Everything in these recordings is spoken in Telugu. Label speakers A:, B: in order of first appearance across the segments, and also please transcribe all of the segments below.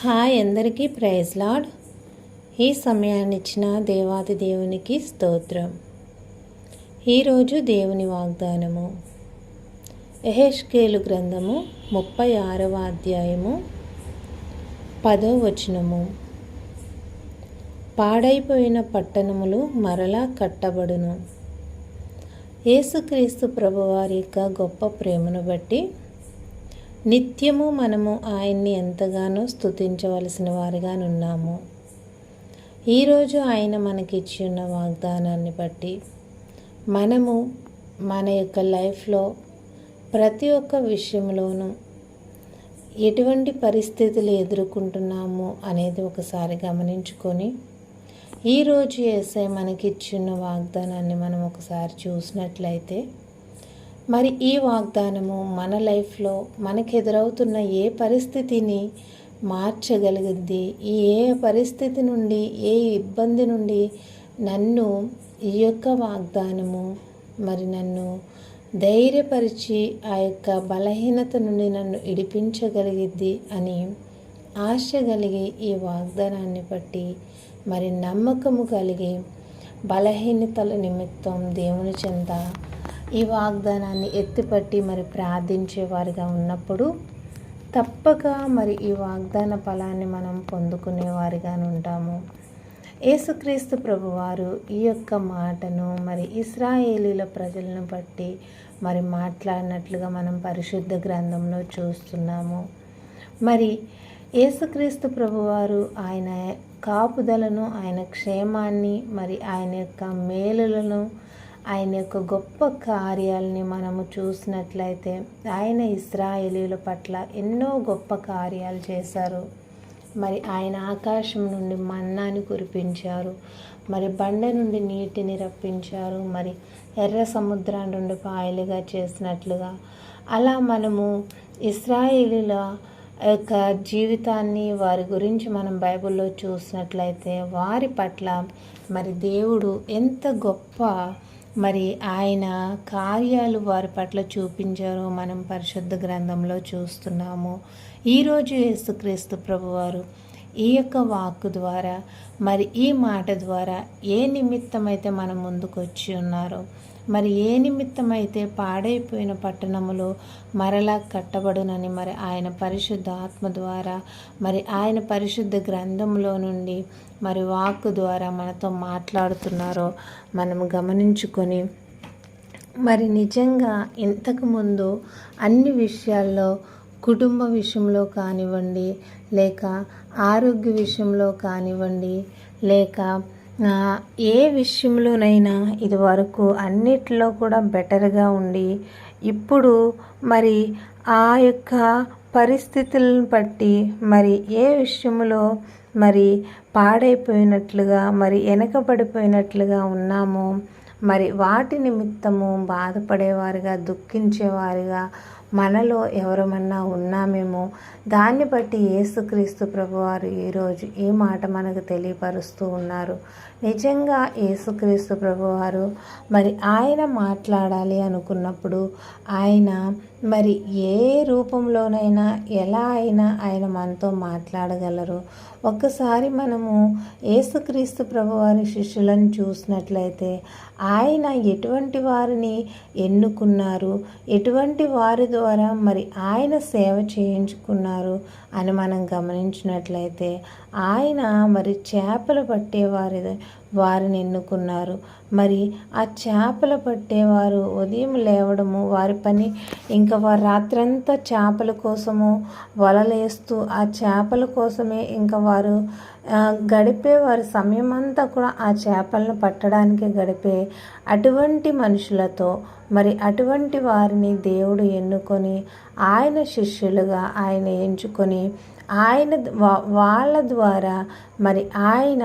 A: హాయ్ అందరికీ ప్రైజ్ లాడ్. ఈ సమయాన్ని ఇచ్చిన దేవాది దేవునికి స్తోత్రం. ఈరోజు దేవుని వాగ్దానము. ఎహెష్కేలు గ్రంథము ముప్పై ఆరవ అధ్యాయము పదో వచనము. పాడైపోయిన పట్టణములు మరలా కట్టబడును. యేసుక్రీస్తు ప్రభువారి యొక్క గొప్ప ప్రేమను బట్టి నిత్యము మనము ఆయన్ని ఎంతగానో స్తుతించవలసిన వారిగా ఉన్నాము ఈరోజు ఆయన మనకిచ్చి ఉన్న వాగ్దానాన్ని బట్టి మనము మన యొక్క లైఫ్లో ప్రతి ఒక్క విషయంలోనూ ఎటువంటి పరిస్థితులు ఎదుర్కొంటున్నాము అనేది ఒకసారి గమనించుకొని ఈరోజు వేసే మనకిచ్చిన వాగ్దానాన్ని మనం ఒకసారి చూసినట్లయితే మరి ఈ వాగ్దానము మన లైఫ్లో మనకు ఎదురవుతున్న ఏ పరిస్థితిని మార్చగలిగింది ఈ ఏ పరిస్థితి నుండి ఏ ఇబ్బంది నుండి నన్ను ఈ యొక్క వాగ్దానము మరి నన్ను ధైర్యపరిచి ఆ యొక్క బలహీనత నుండి నన్ను ఇడిపించగలిగిద్ది అని ఆశ కలిగి ఈ వాగ్దానాన్ని బట్టి మరి నమ్మకము కలిగి బలహీనతల నిమిత్తం దేవుని చెంత ఈ వాగ్దానాన్ని ఎత్తిపట్టి మరి ప్రార్థించేవారిగా ఉన్నప్పుడు తప్పక మరి ఈ వాగ్దాన ఫలాన్ని మనం పొందుకునే వారిగా ఉంటాము. యేసుక్రీస్తు ప్రభువారు ఈ యొక్క మాటను మరి ఇస్రాయేలీల ప్రజలను బట్టి మరి మాట్లాడినట్లుగా మనం పరిశుద్ధ గ్రంథంలో చూస్తున్నాము. మరి యేసుక్రీస్తు ప్రభువారు ఆయన కాపుదలను ఆయన క్షేమాన్ని మరి ఆయన యొక్క మేలులను ఆయన యొక్క గొప్ప కార్యాలని మనము చూసినట్లయితే ఆయన ఇస్రాయేలీల పట్ల ఎన్నో గొప్ప కార్యాలు చేశారు. మరి ఆయన ఆకాశం నుండి మన్నాని కురిపించారు. మరి బండ నుండి నీటిని రప్పించారు. మరి ఎర్ర సముద్రం నుండి పాయలుగా చేసినట్లుగా. అలా మనము ఇస్రాయేలీల యొక్క జీవితాన్ని వారి గురించి మనం బైబిల్లో చూసినట్లయితే వారి పట్ల మరి దేవుడు ఎంత గొప్ప మరి ఆయన కార్యాలు వారి పట్ల చూపించారు మనం పరిశుద్ధ గ్రంథంలో చూస్తున్నాము. ఈరోజు యేసుక్రీస్తు ప్రభువారు ఈ యొక్క వాక్కు ద్వారా మరి ఈ మాట ద్వారా ఏ నిమిత్తమైతే మనం ముందుకు వచ్చి ఉన్నారో మరి ఏ నిమిత్తమైతే పాడైపోయిన పట్టణములో మరలా కట్టబడునని మరి ఆయన పరిశుద్ధ ఆత్మ ద్వారా మరి ఆయన పరిశుద్ధ గ్రంథంలో నుండి మరి వాక్కు ద్వారా మనతో మాట్లాడుతున్నారో మనం గమనించుకొని మరి నిజంగా ఇంతకుముందు అన్ని విషయాల్లో కుటుంబ విషయంలో కానివ్వండి లేక ఆరోగ్య విషయంలో కానివ్వండి లేక ఏ విషయంలోనైనా ఇది వరకు అన్నిటిలో కూడా బెటర్గా ఉండి ఇప్పుడు మరి ఆ యొక్క పరిస్థితులను బట్టి మరి ఏ విషయంలో మరి పాడైపోయినట్లుగా మరి వెనకబడిపోయినట్లుగా ఉన్నామో మరి వాటి నిమిత్తము బాధపడేవారుగా దుఃఖించేవారుగా మనలో ఎవరమన్నా ఉన్నామేమో దాన్ని బట్టి యేసుక్రీస్తు ప్రభువారు ఈరోజు ఈ మాట మనకు తెలియపరుస్తూ ఉన్నారు? నిజంగా యేసుక్రీస్తు ప్రభువారు మరి ఆయన మాట్లాడాలి అనుకున్నప్పుడు ఆయన మరి ఏ రూపంలోనైనా ఎలా అయినా ఆయన మనతో మాట్లాడగలరు. ఒక్కసారి మనము యేసుక్రీస్తు ప్రభువారి శిష్యులను చూసినట్లయితే ఆయన ఎటువంటి వారిని ఎన్నుకున్నారు? ఎటువంటి వారి ద్వారా మరి ఆయన సేవ చేయించుకున్నారు అని మనం గమనించినట్లయితే ఆయన మరి చేపలు పట్టేవారి వారిని ఎన్నుకున్నారు. మరి ఆ చేపలు పట్టేవారు ఉదయం లేవడము వారి పని ఇంకా వారు రాత్రంతా చేపల కోసము వలలేస్తూ ఆ చేపల కోసమే ఇంకా వారు గడిపే వారి సమయం అంతా కూడా ఆ చేపలను పట్టడానికి గడిపే అటువంటి మనుషులతో మరి అటువంటి వారిని దేవుడు ఎన్నుకొని ఆయన శిష్యులుగా ఆయన ఎంచుకొని ఆయన వాళ్ళ ద్వారా మరి ఆయన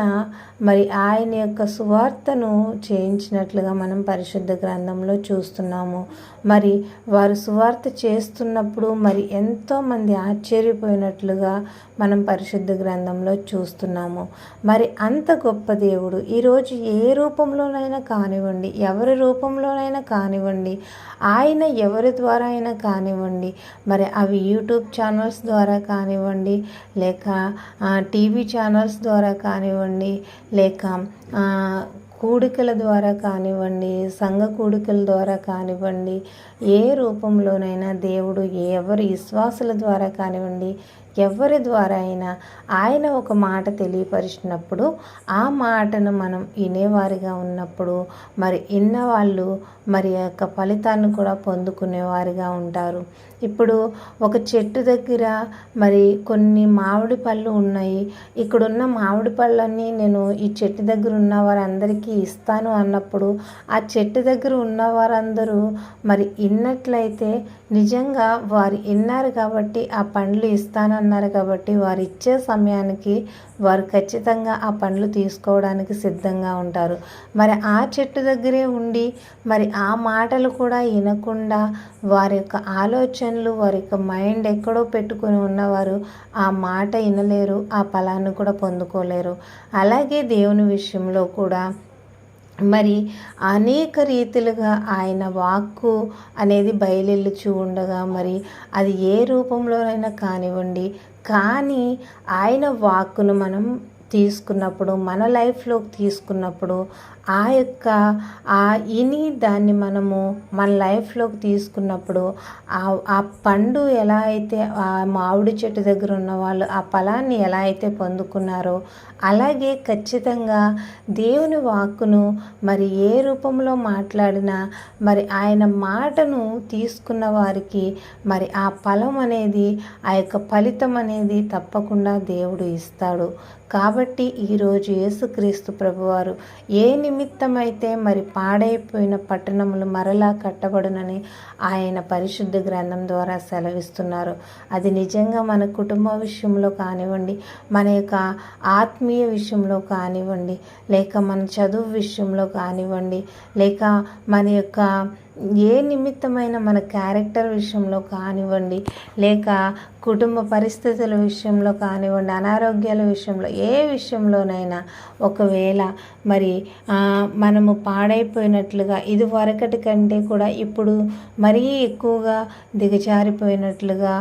A: మరి ఆయన యొక్క సువార్తను చేయించినట్లుగా మనం పరిశుద్ధ గ్రంథంలో చూస్తున్నాము. మరి వారు సువార్త చేస్తున్నప్పుడు మరి ఎంతోమంది ఆశ్చర్యపోయినట్లుగా మనం పరిశుద్ధ గ్రంథంలో చూస్తున్నాము. మరి అంత గొప్ప దేవుడు ఈరోజు ఏ రూపంలోనైనా కానివ్వండి ఎవరి రూపంలోనైనా కానివ్వండి ఆయన ఎవరి ద్వారా అయినా కానివ్వండి మరి అవి యూట్యూబ్ ఛానల్స్ ద్వారా కానివ్వండి కానివ్వండి లేక టీవీ ఛానల్స్ ద్వారా కానివ్వండి లేక కూడికల ద్వారా కానివ్వండి సంఘ కూడికల ద్వారా కానివ్వండి ఏ రూపంలోనైనా దేవుడు ఎవరి విశ్వాసుల ద్వారా కానివ్వండి ఎవరి ద్వారా అయినా ఆయన ఒక మాట తెలియపరిచినప్పుడు ఆ మాటను మనం వినేవారిగా ఉన్నప్పుడు మరి విన్నవాళ్ళు మరి యొక్క ఫలితాన్ని కూడా పొందుకునేవారిగా ఉంటారు. ఇప్పుడు ఒక చెట్టు దగ్గర మరి కొన్ని మామిడి పళ్ళు ఉన్నాయి. ఇక్కడున్న మామిడి పళ్ళన్నీ నేను ఈ చెట్టు దగ్గర ఉన్న వారందరికీ ఇస్తాను అన్నప్పుడు ఆ చెట్టు దగ్గర ఉన్న వారందరూ మరి ఇన్నట్లయితే నిజంగా వారు విన్నారు కాబట్టి ఆ పండ్లు ఇస్తాను అన్నారు కాబట్టి వారు ఇచ్చే సమయానికి వారు ఖచ్చితంగా ఆ పండ్లు తీసుకోవడానికి సిద్ధంగా ఉంటారు. మరి ఆ చెట్టు దగ్గరే ఉండి మరి ఆ మాటలు కూడా వినకుండా వారి యొక్క ఆలోచనలు వారి యొక్క మైండ్ ఎక్కడో పెట్టుకొని ఉన్నవారు ఆ మాట వినలేరు ఆ ఫలాన్ని కూడా పొందుకోలేరు. అలాగే దేవుని విషయంలో కూడా మరి అనేక రీతిలుగా ఆయన వాక్కు అనేది బయలుచూ ఉండగా మరి అది ఏ రూపంలోనైనా కానివ్వండి కానీ ఆయన వాక్కును మనం తీసుకున్నప్పుడు మన లైఫ్లోకి తీసుకున్నప్పుడు ఆ యొక్క ఆ ఇని దాన్ని మనము మన లైఫ్లోకి తీసుకున్నప్పుడు ఆ ఆ పండు ఎలా అయితే ఆ మామిడి చెట్టు దగ్గర ఉన్న వాళ్ళు ఆ ఫలాన్ని ఎలా అయితే పొందుకున్నారో అలాగే ఖచ్చితంగా దేవుని వాక్కును మరి ఏ రూపంలో మాట్లాడినా మరి ఆయన మాటను తీసుకున్న వారికి మరి ఆ ఫలం అనేది ఆ యొక్క ఫలితం అనేది తప్పకుండా దేవుడు ఇస్తాడు. కాబట్టి కాబట్టి ఈరోజు యేసుక్రీస్తు ప్రభువారు ఏ నిమిత్తమైతే మరి పాడైపోయిన పట్టణములు మరలా కట్టబడునని ఆయన పరిశుద్ధ గ్రంథం ద్వారా సెలవిస్తున్నారు. అది నిజంగా మన కుటుంబ విషయంలో కానివ్వండి మన యొక్క ఆత్మీయ విషయంలో కానివ్వండి లేక మన చదువు విషయంలో కానివ్వండి లేక మన యొక్క ఏ నిమిత్తమైన మన క్యారెక్టర్ విషయంలో కానివ్వండి లేక కుటుంబ పరిస్థితుల విషయంలో కానివ్వండి అనారోగ్యాల విషయంలో ఏ విషయంలోనైనా ఒకవేళ మరి మనము పాడైపోయినట్లుగా ఇది వరకటి కంటే కూడా ఇప్పుడు మరీ ఎక్కువగా దిగజారిపోయినట్లుగా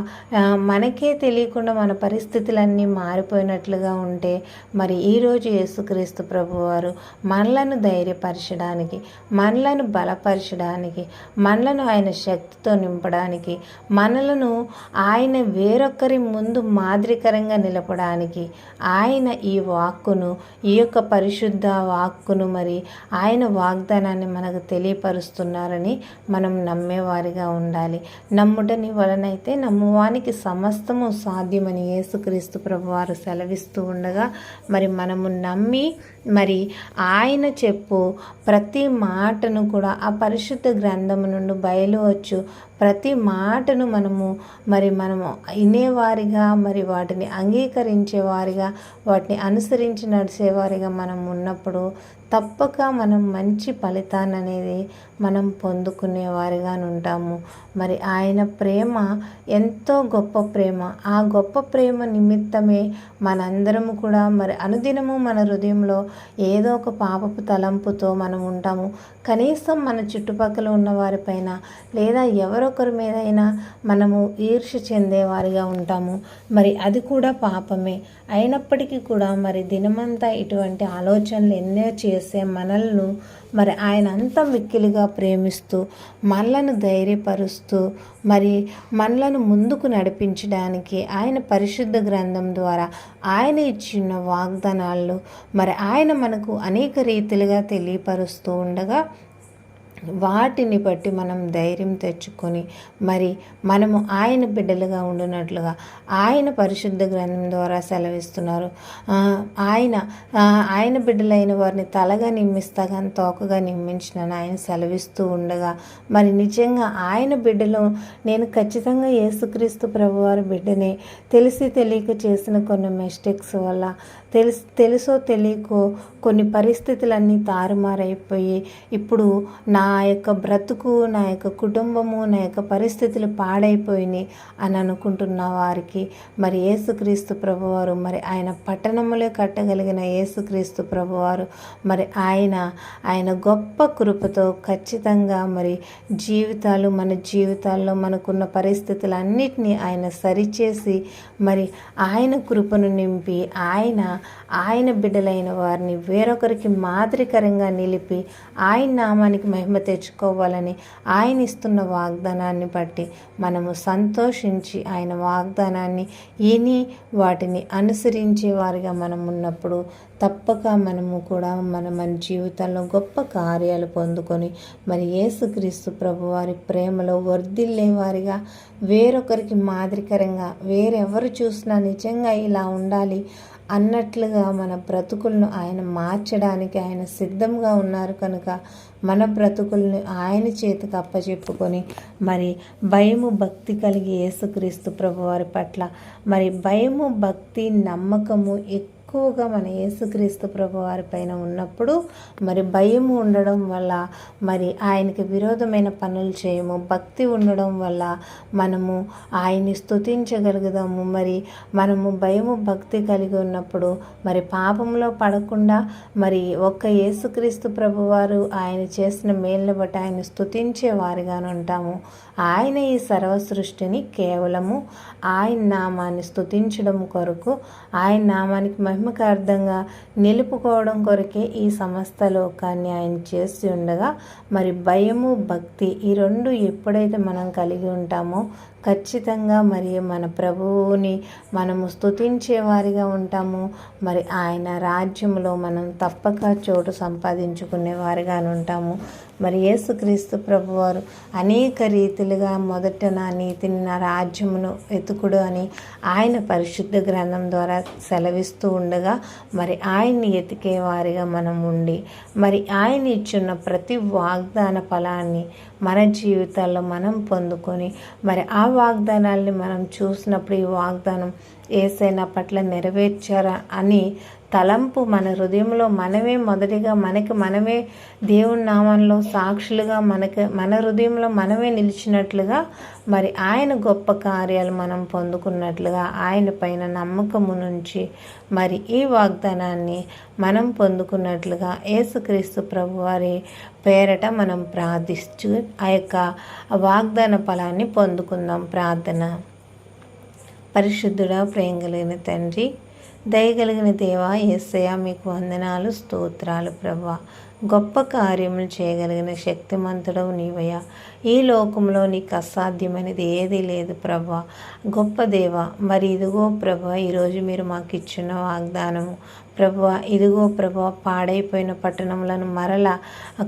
A: మనకే తెలియకుండా మన పరిస్థితులన్నీ మారిపోయినట్లుగా ఉంటే మరి ఈరోజు యేసుక్రీస్తు ప్రభువారు మనలను ధైర్యపరచడానికి మనలను బలపరచడానికి మనలను ఆయన శక్తితో నింపడానికి మనలను ఆయన వేరొకరి ముందు మాదిరికరంగా నిలపడానికి ఆయన ఈ వాక్కును ఈ యొక్క పరిశుద్ధ వాక్కును మరి ఆయన వాగ్దానాన్ని మనకు తెలియపరుస్తున్నారని మనం నమ్మేవారిగా ఉండాలి. నమ్ముటని వలనైతే నమ్మువానికి సమస్తము సాధ్యమని యేసుక్రీస్తు ప్రభువారు సెలవిస్తూ ఉండగా మరి మనము నమ్మి మరి ఆయన చెప్పు ప్రతి మాటను కూడా ఆ పరిశుద్ధ గ్రంథము నుండి బయలువచ్చు. ప్రతి మాటను మనము మరి మనము వినేవారిగా మరి వాటిని అంగీకరించేవారిగా వాటిని అనుసరించి నడిచేవారిగా మనం ఉన్నప్పుడు తప్పక మనం మంచి ఫలితాన్ని అనేది మనం పొందుకునేవారిగా ఉంటాము. మరి ఆయన ప్రేమ ఎంతో గొప్ప ప్రేమ. ఆ గొప్ప ప్రేమ నిమిత్తమే మనందరము కూడా మరి అనుదినము మన హృదయంలో ఏదో ఒక పాపపు తలంపుతో మనం ఉంటాము. కనీసం మన చుట్టుపక్కల ఉన్న వారిపైన లేదా ఎవరో ఎవరొకరి మీదైనా మనము ఈర్ష చెందేవారిగా ఉంటాము. మరి అది కూడా పాపమే. అయినప్పటికీ కూడా మరి దినమంతా ఇటువంటి ఆలోచనలు ఎన్నో చేసే మనల్ని మరి ఆయన అంత మిక్కిలిగా ప్రేమిస్తూ మనలను ధైర్యపరుస్తూ మరి మనలను ముందుకు నడిపించడానికి ఆయన పరిశుద్ధ గ్రంథం ద్వారా ఆయన ఇచ్చిన వాగ్దానాలు మరి ఆయన మనకు అనేక రీతిలుగా తెలియపరుస్తూ ఉండగా వాటిని బట్టి మనం ధైర్యం తెచ్చుకొని మరి మనము ఆయన బిడ్డలుగా ఉండునట్లుగా ఆయన పరిశుద్ధ గ్రంథం ద్వారా సెలవిస్తున్నారు. ఆయన ఆయన బిడ్డలైన వారిని తలగా నిమ్మిస్తా కానీ తోకగా నిమ్మించినని ఆయన సెలవిస్తూ ఉండగా మరి నిజంగా ఆయన బిడ్డలు నేను ఖచ్చితంగా యేసుక్రీస్తు ప్రభువారి బిడ్డనే. తెలిసి తెలియక చేసిన కొన్ని మిస్టేక్స్ వల్ల తెలుసు తెలుసో తెలియకో కొన్ని పరిస్థితులన్నీ తారుమారైపోయి ఇప్పుడు నా యొక్క బ్రతుకు నా యొక్క కుటుంబము నా యొక్క పరిస్థితులు పాడైపోయినాయి అని అనుకుంటున్న వారికి మరి యేసుక్రీస్తు ప్రభువారు మరి ఆయన పట్టణములే కట్టగలిగిన యేసుక్రీస్తు ప్రభువారు మరి ఆయన ఆయన గొప్ప కృపతో ఖచ్చితంగా మరి జీవితాలు మన జీవితాల్లో మనకున్న పరిస్థితులన్నిటినీ ఆయన సరిచేసి మరి ఆయన కృపను నింపి ఆయన ఆయన బిడ్డలైన వారిని వేరొకరికి మాదిరికరంగా నిలిపి ఆయన నామానికి మహిమ తెచ్చుకోవాలని ఆయన ఇస్తున్న వాగ్దానాన్ని బట్టి మనము సంతోషించి ఆయన వాగ్దానాన్ని విని వాటిని అనుసరించే వారిగా మనం ఉన్నప్పుడు తప్పక మనము కూడా మన మన జీవితంలో గొప్ప కార్యాలు పొందుకొని మరి యేసుక్రీస్తు ప్రభు వారి ప్రేమలో వర్ధిల్లే వారిగా వేరొకరికి మాదిరికరంగా వేరెవరు చూసినా నిజంగా ఇలా ఉండాలి అన్నట్లుగా మన బ్రతుకులను ఆయన మార్చడానికి ఆయన సిద్ధంగా ఉన్నారు కనుక మన బ్రతుకుల్ని ఆయన చేతికి అప్పచెప్పుకొని మరి భయము భక్తి కలిగి యేసుక్రీస్తు ప్రభువారి పట్ల మరి భయము భక్తి నమ్మకము ఎక్కువ ఎక్కువగా మన యేసుక్రీస్తు ప్రభు వారి పైన ఉన్నప్పుడు మరి భయం ఉండడం వల్ల మరి ఆయనకి విరోధమైన పనులు చేయము భక్తి ఉండడం వల్ల మనము ఆయన్ని స్థుతించగలుగుదాము మరి మనము భయము భక్తి కలిగి ఉన్నప్పుడు మరి పాపంలో పడకుండా మరి ఒక్క యేసుక్రీస్తు ప్రభువారు ఆయన చేసిన మేలును బట్టి ఆయన స్థుతించే వారిగానే ఉంటాము. ఆయన ఈ సర్వ సృష్టిని కేవలము ఆయన నామాన్ని స్తుతించడం కొరకు ఆయన నామానికి మహిమకార్థంగా నిలుపుకోవడం కొరకే ఈ సమస్త లోకాన్ని ఆయన చేసి ఉండగా మరి భయము భక్తి ఈ రెండు ఎప్పుడైతే మనం కలిగి ఉంటామో ఖచ్చితంగా మరి మన ప్రభువుని మనము స్తుతించే వారిగా ఉంటాము. మరి ఆయన రాజ్యంలో మనం తప్పక చోటు సంపాదించుకునే వారిగా ఉంటాము. మరి యేసుక్రీస్తు ప్రభువారు అనేక రీతిలుగా మొదట నా నీతిని నా రాజ్యమును వెతుకుడు అని ఆయన పరిశుద్ధ గ్రంథం ద్వారా సెలవిస్తూ ఉండగా మరి ఆయన్ని ఎతికే వారిగా మనం ఉండి మరి ఆయన ఇచ్చున్న ప్రతి వాగ్దాన ఫలాన్ని మన జీవితాల్లో మనం పొందుకొని మరి ఆ వాగ్దానాల్ని మనం చూసినప్పుడు ఈ వాగ్దానం ఏసైనా పట్ల నెరవేర్చారా అని తలంపు మన హృదయంలో మనమే మొదటిగా మనకి మనమే దేవుని నామంలో సాక్షులుగా మనకి మన హృదయంలో మనమే నిలిచినట్లుగా మరి ఆయన గొప్ప కార్యాలు మనం పొందుకున్నట్లుగా ఆయన పైన నమ్మకము నుంచి మరి ఈ వాగ్దానాన్ని మనం పొందుకున్నట్లుగా యేసుక్రీస్తు ప్రభు వారి పేరట మనం ప్రార్థిస్తూ ఆ యొక్క వాగ్దాన ఫలాన్ని పొందుకుందాం. ప్రార్థన. పరిశుద్ధుడా ప్రేమ కలిగిన తండ్రి దయగలిగిన దేవ ఎస్సయ మీకు వందనాలు స్తోత్రాలు ప్రభా. గొప్ప కార్యములు చేయగలిగిన శక్తిమంతుడవు నీవయ్య. ఈ లోకంలో నీకు అసాధ్యమైనది ఏదీ లేదు ప్రభా. గొప్ప దేవ మరి ఇదిగో ప్రభా ఈరోజు మీరు మాకు ఇచ్చిన వాగ్దానము ప్రభు ఇదిగో ప్రభా పాడైపోయిన పట్టణములను మరలా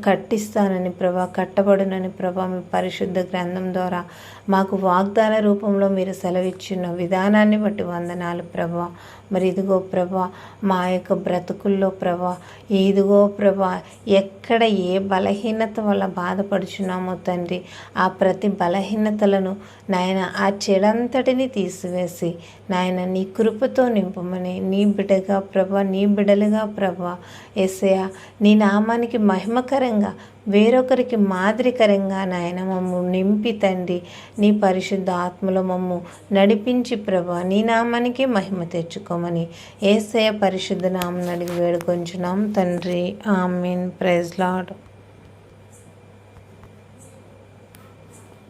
A: కట్టిస్తానని ప్రభా కట్టబడునని ప్రభా మీ పరిశుద్ధ గ్రంథం ద్వారా మాకు వాగ్దాన రూపంలో మీరు సెలవిచ్చిన విధానాన్ని బట్టి వందనాలు ప్రభా. మరి ఇదిగో ప్రభా మా యొక్క బ్రతుకుల్లో ప్రభా ఇదిగో ప్రభా ఎక్కడ ఏ బలహీనత వల్ల బాధపడుచున్నామో తండ్రి ఆ ప్రతి బలహీనతలను నాయన ఆ చెడంతటిని తీసివేసి నాయన నీ కృపతో నింపమని నీ బిడ్డగా ప్రభా నీ బిడలుగా ప్రభా ఎస్ఐ నీ నామానికి మహిమకరంగా వేరొకరికి మాదిరికరంగా నాయన మమ్ము నింపి తండ్రి నీ పరిశుద్ధ ఆత్మలో మమ్ము నడిపించి ప్రభా నీ నామానికి మహిమ తెచ్చుకోమని ఏసయ పరిశుద్ధ నామం అడిగి వేడుకొంచున్నాం. తండ్రి ఆమెన్. Praise lord